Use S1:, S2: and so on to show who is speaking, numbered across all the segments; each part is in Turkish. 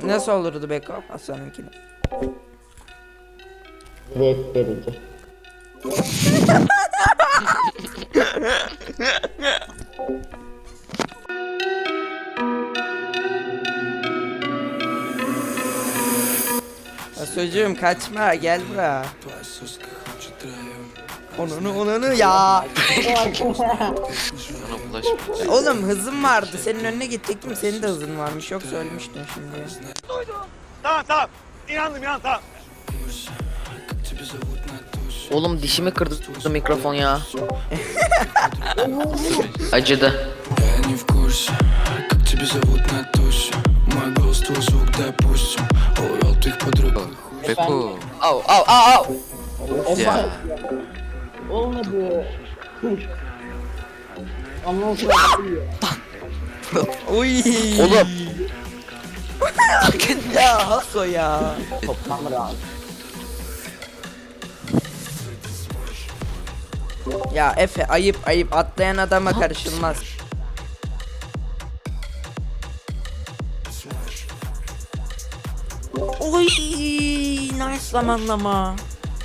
S1: Nasıl olurdu Beko Hasan'ınkini?
S2: Zevk verici.
S1: Çocuğum kaçma gel buraya. Onunu onunu ya.
S3: uzaklaşma.
S1: Oğlum hızım vardı. Senin önüne gidecektim. Senin de hızın varmış. Yoksa ölmüştün şimdi.
S4: Tamam tamam. İnandım inan tamam.
S5: Oğlum dişimi kırdı mikrofon ya. Acıdı.
S3: Beko.
S5: Au au au au.
S2: Olmadı. Sonra
S1: Uy.
S5: Oğlum.
S1: ya Haso ya.
S2: toplam rahat.
S1: Ya Efe ayıp ayıp atlayan adama karışılmaz. Oy nice zamanlama.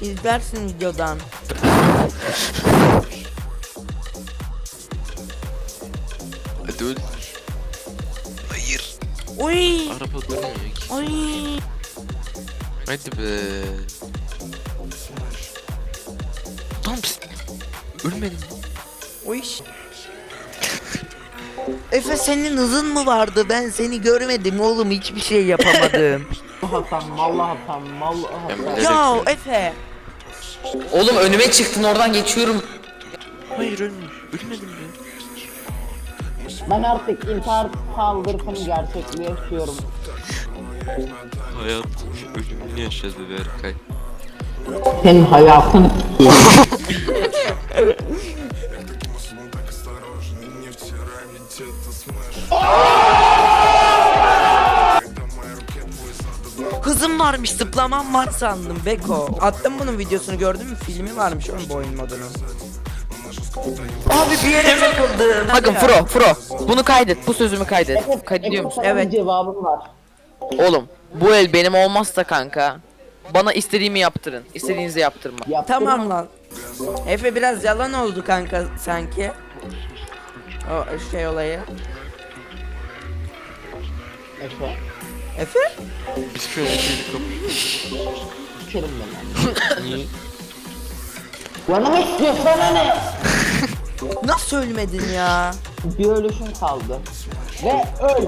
S1: İzlersin videodan.
S3: Hadi öl. Hayır.
S1: Oy.
S3: Araba durmuyor ki.
S1: Oy.
S3: Hadi be. Tam pis. Ölmedim.
S1: Oy. Efe senin hızın mı vardı? Ben seni görmedim oğlum hiçbir şey yapamadım.
S2: Mallah Hasan, mallah
S3: Ben
S2: Hasan.
S3: bilerek
S1: ya. Efe.
S5: Oğlum önüme çıktın oradan geçiyorum.
S3: Hayır ölmedim. Ölmedim be.
S2: Ben artık intihar saldırısını gerçekleşiyorum.
S3: Hayat ölümünü yaşadı Berkay.
S2: Senin hayatın
S1: Hızım varmış zıplamam var sandım Beko. Attım bunun videosunu gördün mü? Filmi varmış oğlum bu oyun modunun. Abi bir yere takıldım.
S5: Bakın Fro Fro. Bunu kaydet. Bu sözümü kaydet. Kaydediyor musun?
S2: Evet. Cevabım var.
S5: Oğlum bu el benim olmazsa kanka. Bana istediğimi yaptırın. İstediğinizi yaptırma.
S2: Yaptırma.
S1: Tamam lan. Efe biraz yalan oldu kanka sanki. O şey olayı.
S2: Efe.
S1: Efe?
S3: Biz şöyle bir kapı.
S2: Sikerim ben.
S3: Niye?
S2: Yanıma istiyorsan ne?
S1: Nasıl ölmedin ya?
S2: Bir ölüşüm kaldı. Ve öl.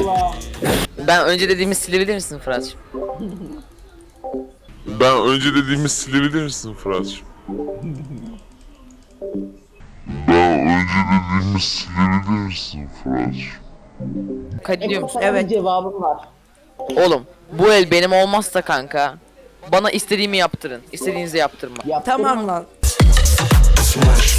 S2: Allah.
S5: Ben önce dediğimi silebilir misin Fırat'cığım?
S6: Ben önce dediğimi silebilir misin Fırat'cığım? Ben önce dediğimi silebilir misin Fırat'cığım?
S5: Kaydediyor musun?
S2: Sana
S1: Evet.
S2: cevabım var.
S5: Oğlum bu el benim olmazsa kanka. Bana istediğimi yaptırın. İstediğinizi yaptırma.
S2: Yaptırma.
S1: Tamam lan.
S7: Smash